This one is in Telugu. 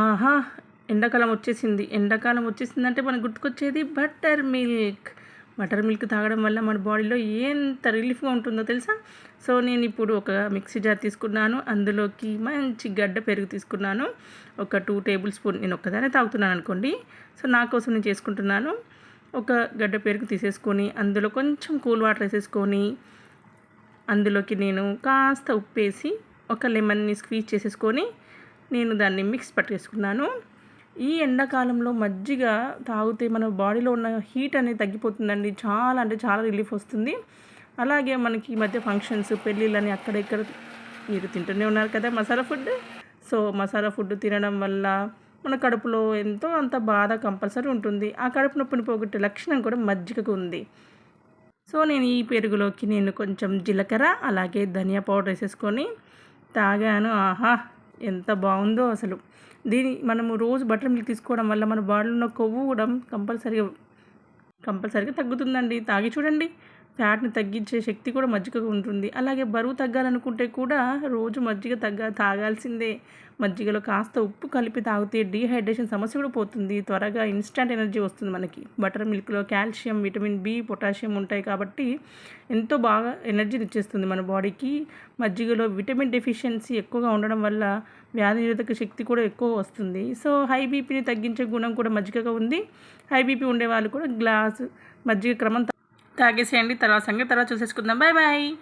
ఆహా ఎండాకాలం వచ్చేసింది. ఎండాకాలం వచ్చేసిందంటే మనకు గుర్తుకొచ్చేది బటర్ మిల్క్ బటర్ మిల్క్ తాగడం వల్ల మన బాడీలో ఎంత రిలీఫ్గా ఉంటుందో తెలుసా? సో నేను ఇప్పుడు ఒక మిక్సీ జార్ తీసుకున్నాను. అందులోకి మంచి గడ్డ పెరుగు తీసుకున్నాను. ఒక టూ టేబుల్ స్పూన్ నేను ఒక్కదానే తాగుతున్నాను అనుకోండి. సో నా కోసం నేను చేసుకుంటున్నాను. ఒక గడ్డ పెరుగు తీసేసుకొని అందులో కొంచెం కూల్ వాటర్ వేసేసుకొని అందులోకి నేను కాస్త ఉప్పేసి ఒక లెమన్ని స్క్వీజ్ చేసేసుకొని నేను దాన్ని మిక్స్ పట్టేసుకున్నాను. ఈ ఎండాకాలంలో మజ్జిగ తాగితే మన బాడీలో ఉన్న హీట్ అనేది తగ్గిపోతుందండి. చాలా అంటే చాలా రిలీఫ్ వస్తుంది. అలాగే మనకి ఈ మధ్య ఫంక్షన్స్ పెళ్ళిళ్ళని అక్కడ ఇక్కడ మీరు తింటూనే ఉన్నారు కదా masala food so masala food తినడం వల్ల మన కడుపులో ఎంతో అంత బాధ కంపల్సరీ ఉంటుంది. ఆ కడుపు నొప్పిని పోగొట్టే లక్షణం కూడా మజ్జిగకు ఉంది. సో నేను ఈ పెరుగులోకి నేను కొంచెం జీలకర్ర అలాగే ధనియా పౌడర్ వేసేసుకొని తాగాను. ఆహా! ఎంత బాగుందో అసలు. దీని మనము రోజు బటర్ మిల్క్ తీసుకోవడం వల్ల మన బాడీలో ఉన్న కొవ్వు కూడా కంపల్సరీగా కంపల్సరీగా తగ్గుతుందండి. తాగి చూడండి. ఫ్యాట్ని తగ్గించే శక్తి కూడా మజ్జిగకు ఉంటుంది. అలాగే బరువు తగ్గాలనుకుంటే కూడా రోజు మజ్జిగ తగ్గ తాగాల్సిందే. మజ్జిగలో కాస్త ఉప్పు కలిపి తాగితే డీహైడ్రేషన్ సమస్య కూడా పోతుంది. త్వరగా ఇన్స్టంట్ ఎనర్జీ వస్తుంది మనకి. బటర్ మిల్క్లో కాల్షియం విటమిన్ బి పొటాషియం ఉంటాయి కాబట్టి ఎంతో బాగా ఎనర్జీని ఇచ్చేస్తుంది మన బాడీకి. మజ్జిగలో విటమిన్ డెఫిషియన్సీ ఎక్కువగా ఉండడం వల్ల వ్యాధి నిరోధక శక్తి కూడా ఎక్కువ వస్తుంది. సో హై బీపీని తగ్గించే గుణం కూడా మజ్జిగగా ఉంది. హై బీపీ ఉండే వాళ్ళు కూడా గ్లాస్ మజ్జిగ క్రమం తాగేసేయండి తర్వాత సంగతి తర్వాత చూసేసుకుందాం. Bye bye.